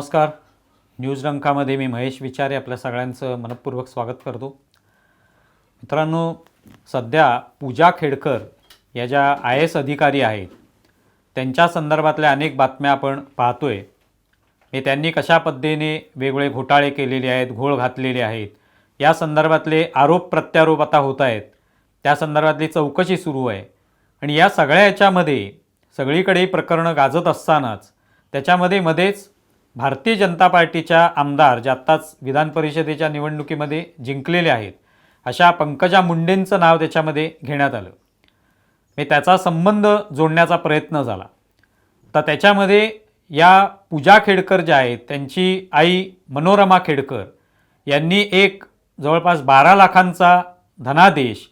नमस्कार. न्यूज रंकामध्ये मी महेश विचारे आपल्या सगळ्यांचं मनपूर्वक स्वागत करतो. मित्रांनो सध्या पूजा खेडकर या ज्या आय एस अधिकारी आहेत त्यांच्या संदर्भातल्या अनेक बातम्या आपण पाहतोय. हे त्यांनी कशा पद्धतीने वेगवेगळे घोटाळे केलेले आहेत घोळ घातलेले आहेत या संदर्भातले आरोप प्रत्यारोप आता होत आहेत. त्या संदर्भातली चौकशी सुरू आहे. आणि या सगळ्या याच्यामध्ये सगळीकडे प्रकरणं गाजत असतानाच त्याच्यामध्ये मध्येच भारतीय जनता पार्टीच्या आमदार जे आत्ताच विधान परिषदेच्या निवडणुकीमध्ये जिंकलेले आहेत अशा पंकजा मुंडेंचं नाव त्याच्यामध्ये घेण्यात आलं. मी त्याचा संबंध जोडण्याचा प्रयत्न झाला. तर त्याच्यामध्ये या पूजा खेडकर ज्या आहेत त्यांची आई मनोरमा खेडकर यांनी एक जवळपास बारा लाखांचा धनादेश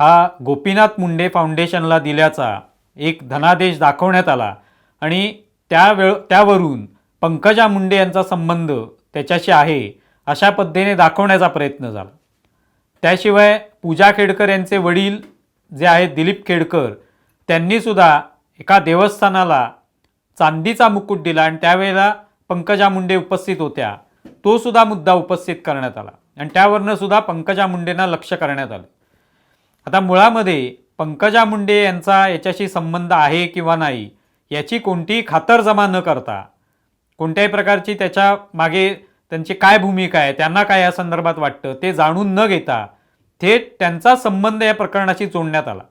हा गोपीनाथ मुंडे फाउंडेशनला दिल्याचा एक धनादेश दाखवण्यात आला. आणि त्या वेळ त्यावरून पंकजा मुंडे यांचा संबंध त्याच्याशी आहे अशा पद्धतीने दाखवण्याचा प्रयत्न झाला. त्याशिवाय पूजा खेडकर यांचे वडील जे आहेत दिलीप खेडकर त्यांनीसुद्धा एका देवस्थानाला चांदीचा मुकुट दिला आणि त्यावेळेला पंकजा मुंडे उपस्थित होत्या. तो सुद्धा मुद्दा उपस्थित करण्यात आला आणि त्यावरनं सुद्धा पंकजा मुंडेंना लक्ष करण्यात आलं. आता मुळामध्ये पंकजा मुंडे यांचा याच्याशी संबंध आहे किंवा नाही याची कोणतीही खातरजमा न करता कोणत्याही प्रकारची त्याच्यामागे त्यांची काय भूमिका आहे त्यांना काय या संदर्भात वाटतं ते जाणून न घेता थेट त्यांचा संबंध या प्रकरणाशी जोडण्यात आला.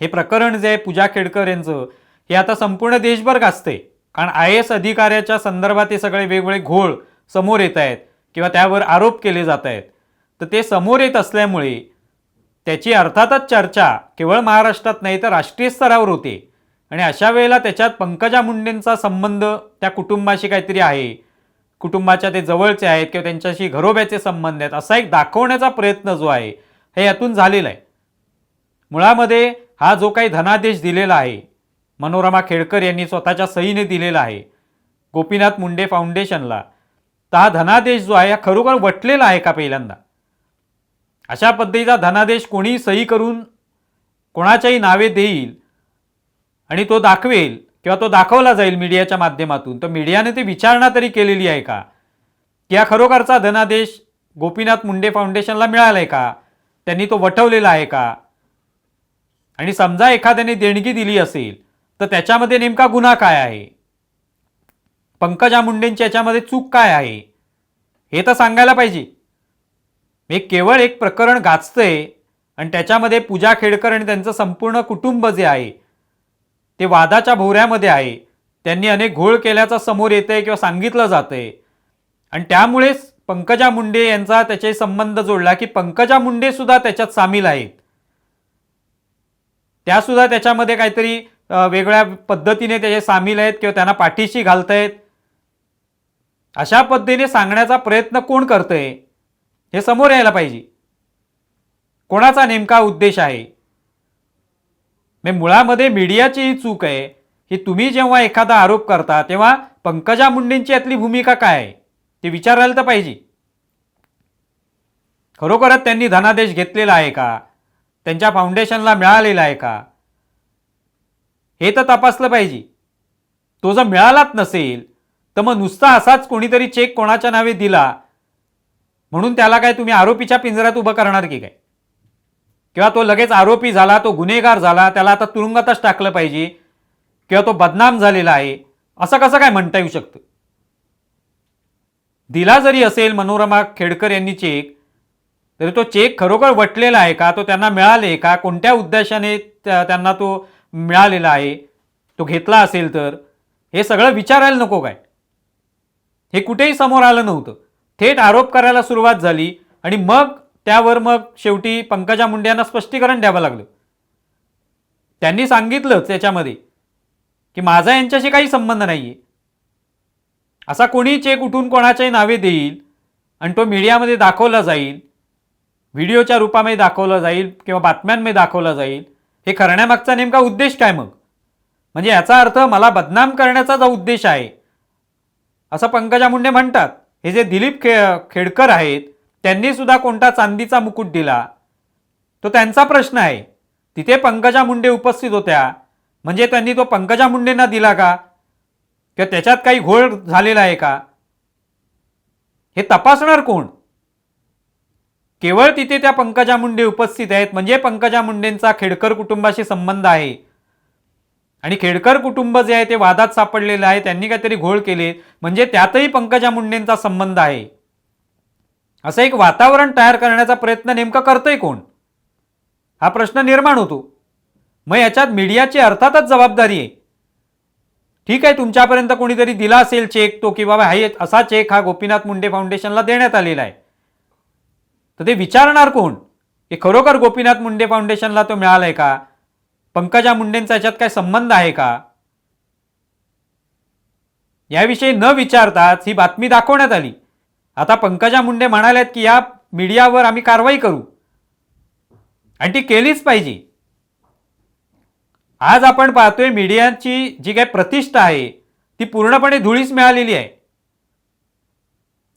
हे प्रकरण जे आहे पूजा खेडकर यांचं हे आता संपूर्ण देशभर गाजते कारण आय एस अधिकाऱ्याच्या संदर्भात हे सगळे वेगवेगळे घोळ समोर येत आहेत किंवा त्यावर आरोप केले जात आहेत. तर ते समोर येत असल्यामुळे त्याची अर्थातच चर्चा केवळ महाराष्ट्रात नाही तर राष्ट्रीय स्तरावर होते. आणि अशा वेळेला त्याच्यात पंकजा मुंडेंचा संबंध त्या कुटुंबाशी काहीतरी आहे. कुटुंबाच्या ते जवळचे आहेत किंवा त्यांच्याशी घरोब्याचे संबंध आहेत. असा एक दाखवण्याचा प्रयत्न जो आहे हे यातून झालेला आहे. मुळामध्ये हा जो काही धनादेश दिलेला आहे मनोरमा खेडकर यांनी स्वतःच्या सहीने दिलेला आहे गोपीनाथ मुंडे फाउंडेशनला तर हा धनादेश जो आहे हा खरोखर वटलेला आहे का पहिल्यांदा? अशा पद्धतीचा धनादेश कोणी सही करून कोणाच्याही नावे देईल आणि तो दाखवेल किंवा तो दाखवला जाईल मीडियाच्या माध्यमातून तर मीडियाने ती विचारणा तरी केलेली आहे का? की हा खरोखरचा धनादेश गोपीनाथ मुंडे फाउंडेशनला मिळाला आहे का? त्यांनी तो वटवलेला आहे का? आणि समजा एखाद्याने देणगी दिली असेल तर त्याच्यामध्ये नेमका गुन्हा काय आहे? पंकजा मुंडेंची याच्यामध्ये चूक काय आहे? हे तर सांगायला पाहिजे. मी केवळ एक प्रकरण गाजतंय आणि त्याच्यामध्ये पूजा खेडकर आणि त्यांचं संपूर्ण कुटुंब जे आहे ते वादाच्या भोवऱ्यामध्ये आहे. त्यांनी अनेक घोळ केल्याचं समोर येतंय किंवा सांगितलं जातंय. आणि त्यामुळेच पंकजा मुंडे यांचा त्याचे संबंध जोडला की पंकजा मुंडे सुद्धा त्याच्यात सामील आहेत. त्या सुद्धा त्याच्यामध्ये काहीतरी वेगळ्या पद्धतीने त्याचे सामील आहेत किंवा त्यांना पाठीशी घालतायत. अशा पद्धतीने सांगण्याचा प्रयत्न कोण करतंय हे समोर यायला पाहिजे. कोणाचा नेमका उद्देश आहे? म्हणजे मुळामध्ये मीडियाची ही चूक आहे की तुम्ही जेव्हा एखादा आरोप करता तेव्हा पंकजा मुंडेंची यातली भूमिका काय आहे? ते विचारायला तर पाहिजे. खरोखरच त्यांनी धनादेश घेतलेला आहे का? त्यांच्या फाउंडेशनला मिळालेला आहे का? हे तर तपासलं पाहिजे. तो जर मिळालाच नसेल तर मग नुसता असाच कोणीतरी चेक कोणाच्या नावे दिला? म्हणून त्याला काय तुम्ही आरोपीच्या पिंजऱ्यात उभं करणार की काय? किंवा तो लगेच आरोपी झाला तो गुन्हेगार झाला त्याला आता तुरुंगातच टाकलं पाहिजे किंवा तो बदनाम झालेला आहे असं कसं काय म्हणता येऊ शकतं? दिला जरी असेल मनोरमा खेडकर यांनी चेक तरी तो चेक खरोखर वटलेला आहे का? तो त्यांना मिळाले का? कोणत्या उद्देशाने त्या- त्यांना तो मिळालेला आहे? तो घेतला असेल तर? हे सगळं विचारायला नको काय? हे कुठेही समोर आलं नव्हतं. थेट आरोप करायला सुरुवात झाली आणि मग त्यावर मग शेवटी पंकजा मुंडे यांना स्पष्टीकरण द्यावं लागलं. त्यांनी सांगितलंच त्याच्यामध्ये की माझा यांच्याशी काही संबंध नाही आहे असा कोणी चेक उठून कोणाच्याही नावे देईल आणि तो मीडियामध्ये दाखवला जाईल व्हिडिओच्या रूपामध्ये दाखवला जाईल किंवा बातम्यांमध्ये दाखवला जाईल हे करण्यामागचा नेमका उद्देश काय मग? म्हणजे याचा अर्थ मला बदनाम करण्याचा जो उद्देश आहे असं पंकजा मुंडे म्हणतात. हे जे दिलीप खे खेडकर आहेत त्यांनी सुद्धा कोणता चांदीचा मुकुट दिला? तो त्यांचा प्रश्न आहे. तिथे पंकजा मुंडे उपस्थित होत्या. म्हणजे त्यांनी तो पंकजा मुंडेंना दिला का? किंवा त्याच्यात काही घोळ झालेला आहे का? हे तपासणार कोण? केवळ तिथे त्या पंकजा मुंडे उपस्थित आहेत. म्हणजे पंकजा मुंडेंचा खेडकर कुटुंबाशी संबंध आहे. आणि खेडकर कुटुंब जे आहे ते वादात सापडलेलं आहे. त्यांनी काहीतरी घोळ केले. म्हणजे त्यातही पंकजा मुंडेंचा संबंध आहे. असं एक वातावरण तयार करण्याचा प्रयत्न नेमका करतोय कोण? हा प्रश्न निर्माण होतो. मग याच्यात मीडियाची अर्थातच जबाबदारी आहे. ठीक आहे तुमच्यापर्यंत कोणीतरी दिला असेल चेक तो की बाबा हा असा चेक हा गोपीनाथ मुंडे फाउंडेशनला देण्यात आलेला आहे. तर ते विचारणार कोण? की खरोखर गोपीनाथ मुंडे फाउंडेशनला तो मिळाला आहे का? पंकजा मुंडेंचा याच्यात काय संबंध आहे का? याविषयी न विचारताच ही बातमी दाखवण्यात आली. आता पंकजा मुंडे म्हणाल्यात की या मीडियावर आम्ही कारवाई करू. आणि ती केलीच पाहिजे. आज आपण पाहतोय मीडियाची जी काही प्रतिष्ठा आहे ती पूर्णपणे धुळीस मिळालेली आहे.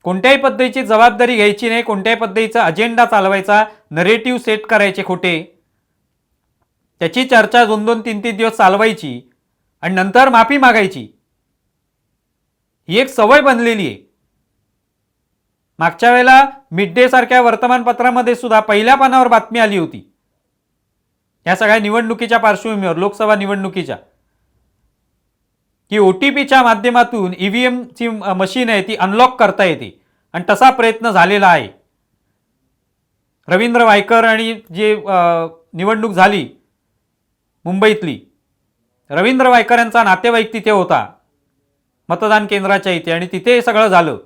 कोणत्याही पद्धतीची जबाबदारी घ्यायची नाही कोणत्याही पद्धतीचा अजेंडा चालवायचा नरेटिव्ह सेट करायचे खोटे. त्याची चर्चा दोन दोन तीन तीन दिवस चालवायची आणि नंतर माफी मागायची. ही एक सवय बनलेली आहे. मागच्या वेळेला मिड डे सारख्या वर्तमानपत्रामध्ये सुद्धा पहिल्या पानावर बातमी आली होती. या सगळ्या निवडणुकीच्या पार्श्वभूमीवर लोकसभा निवडणुकीच्या. की ओ टी पीच्या माध्यमातून ईव्हीएमची मशीन आहे ती अनलॉक करता येते. आणि तसा प्रयत्न झालेला आहे. रवींद्र वायकर आणि जे निवडणूक झाली मुंबईतली. रवींद्र वायकर यांचा नातेवाईक तिथे होता. मतदान केंद्राच्या इथे आणि तिथे सगळं झालं.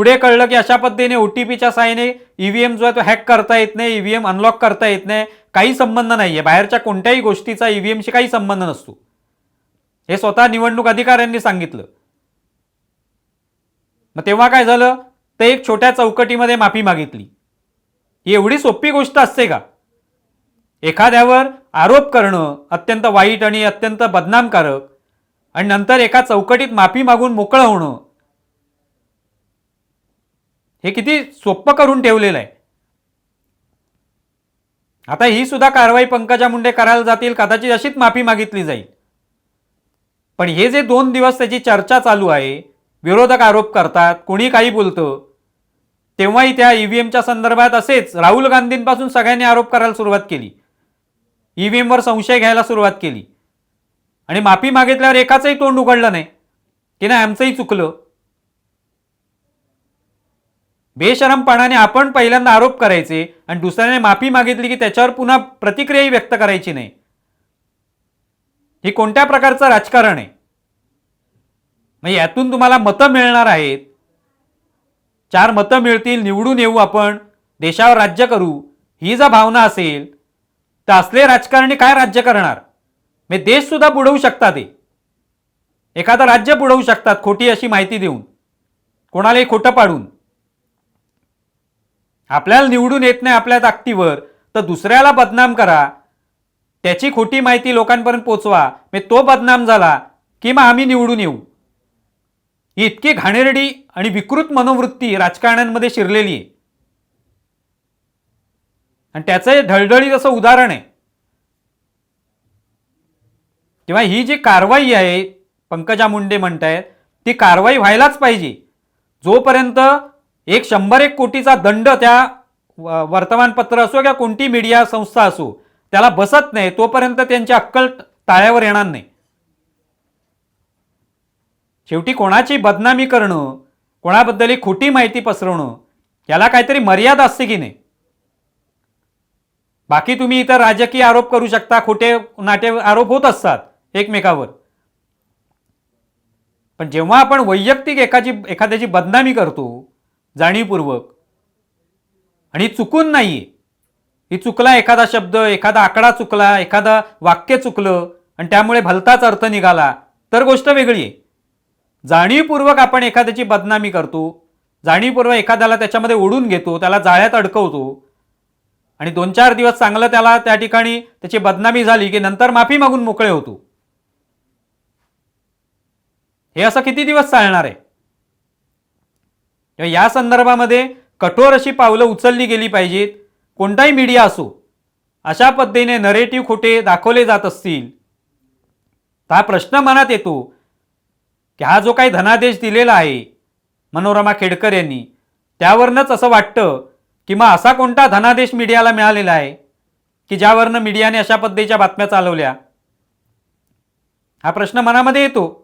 पुढे कळलं की अशा पद्धतीने ओ टी पीच्या साहाय्याने ईव्हीएम जो आहे तो हॅक करता येत नाही ईव्हीएम अनलॉक करता येत नाही काही संबंध नाही आहे बाहेरच्या कोणत्याही गोष्टीचा ईव्हीएमशी काही संबंध नसतो. हे स्वतः निवडणूक अधिकाऱ्यांनी सांगितलं. मग तेव्हा काय झालं? तर एक छोट्या चौकटीमध्ये माफी मागितली. ही एवढी सोपी गोष्ट असते का? एखाद्यावर आरोप करणं अत्यंत वाईट आणि अत्यंत बदनामकारक आणि नंतर एका चौकटीत माफी मागून मोकळं होणं हे किती सोपं करून ठेवलेलं आहे. आता ही सुद्धा कारवाई पंकजा मुंडे करायला जातील कदाचित अशीच माफी मागितली जाईल. पण हे जे दोन दिवस त्याची चर्चा चालू आहे विरोधक आरोप करतात कोणी काही बोलतं तेव्हाही त्या ईव्हीएमच्या संदर्भात असेच राहुल गांधींपासून सगळ्यांनी आरोप करायला सुरुवात केली. ईव्हीएमवर संशय घ्यायला सुरुवात केली. आणि माफी मागितल्यावर एकाचंही तोंड उघडलं नाही. की नाही आमचंही चुकलं. बेशरमपणाने आपण पहिल्यांदा आरोप करायचे आणि दुसऱ्याने माफी मागितली की त्याच्यावर पुन्हा प्रतिक्रियाही व्यक्त करायची नाही. हे कोणत्या प्रकारचं राजकारण आहे? मग यातून तुम्हाला मतं मिळणार आहेत. चार मतं मिळतील निवडून येऊ आपण देशावर राज्य करू ही जर भावना असेल तर असले राजकारणी काय राज्य करणार? म्हणजे देशसुद्धा बुडवू शकतात ते. एखादं राज्य बुडवू शकतात खोटी अशी माहिती देऊन. कोणालाही खोटं पाडून. आपल्याला निवडून येत नाही आपल्या ताकदीवर तर दुसऱ्याला बदनाम करा. त्याची खोटी माहिती लोकांपर्यंत पोचवा. मग तो बदनाम झाला की मग आम्ही निवडून येऊ. ही इतकी घाणेरडी आणि विकृत मनोवृत्ती राजकारण्यांमध्ये शिरलेली आहे. आणि त्याचं हे ढळढळीत असं उदाहरण आहे. तेव्हा ही जी कारवाई आहे पंकजा मुंडे म्हणतायत ती कारवाई व्हायलाच पाहिजे. जोपर्यंत एक शंभर एक कोटीचा दंड त्या वर्तमानपत्र असो किंवा कोणती मीडिया संस्था असो त्याला बसत नाही तोपर्यंत त्यांची अक्कल ताळ्यावर येणार नाही. शेवटी कोणाची बदनामी करणं कोणाबद्दल खोटी माहिती पसरवणं याला काहीतरी मर्यादा असते की नाही? बाकी तुम्ही इतर राजकीय आरोप करू शकता खोटे नाटे आरोप होत असतात एकमेकावर. पण जेव्हा आपण वैयक्तिक एकाची एखाद्याची बदनामी करतो जाणीवपूर्वक. आणि चुकून नाही. ही चुकला एखादा शब्द एखादा आकडा चुकला एखादा वाक्य चुकलं आणि त्यामुळे भलताच अर्थ निघाला तर गोष्ट वेगळी आहे. जाणीवपूर्वक आपण एखाद्याची बदनामी करतो जाणीवपूर्वक एखाद्याला त्याच्यामध्ये ओढून घेतो त्याला जाळ्यात अडकवतो आणि दोन चार दिवस चांगलं त्याला त्या ठिकाणी त्याची बदनामी झाली की नंतर माफी मागून मोकळे होतो. हे असं किती दिवस चालणार आहे? या संदर्भामध्ये कठोर अशी पावलं उचलली गेली पाहिजेत. कोणताही मीडिया असो अशा पद्धतीने नरेटिव्ह खोटे दाखवले जात असतील. तर हा प्रश्न मनात येतो की हा जो काही धनादेश दिलेला आहे मनोरमा खेडकर यांनी त्यावरनंच असं वाटतं की मग असा कोणता धनादेश मीडियाला मिळालेला आहे की ज्यावरनं मीडियाने अशा पद्धतीच्या बातम्या चालवल्या? हा प्रश्न मनामध्ये येतो.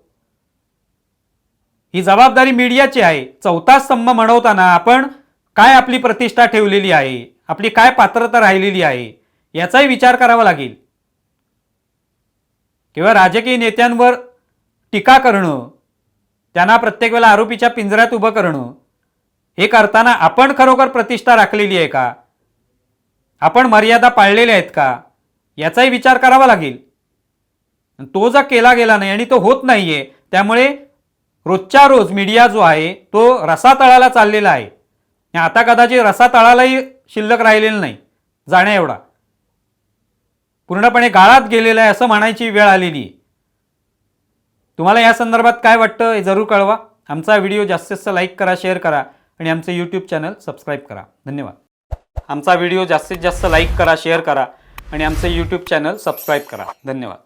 ही जबाबदारी मीडियाची आहे. चौथा स्तंभ म्हणवताना आपण काय आपली प्रतिष्ठा ठेवलेली आहे? आपली काय पात्रता राहिलेली आहे? याचाही विचार करावा लागेल. किंवा राजकीय नेत्यांवर टीका करणं त्यांना प्रत्येक वेळेला आरोपीच्या पिंजऱ्यात उभं करणं हे करताना आपण खरोखर प्रतिष्ठा राखलेली आहे का? आपण मर्यादा पाळलेल्या आहेत का? याचाही विचार करावा लागेल. तो जर केला गेला नाही आणि तो होत नाहीये त्यामुळे रोजच्या रोज मीडिया जो आहे तो रसातळाला चाललेला आहे. आणि आता कदाचित रसातळालाही शिल्लक राहिलेलं नाही जाण्या एवढा. पूर्णपणे गाळात गेलेला आहे असं म्हणायची वेळ आलेली आहे. तुम्हाला या संदर्भात काय वाटतं हे जरूर कळवा. आमचा व्हिडिओ जास्तीत जास्त लाईक करा शेअर करा आणि आमचं यूट्यूब चॅनल सबस्क्राईब करा. धन्यवाद. आमचा व्हिडिओ जास्तीत जास्त लाईक करा शेअर करा आणि आमचं यूट्यूब चॅनल सबस्क्राईब करा. धन्यवाद.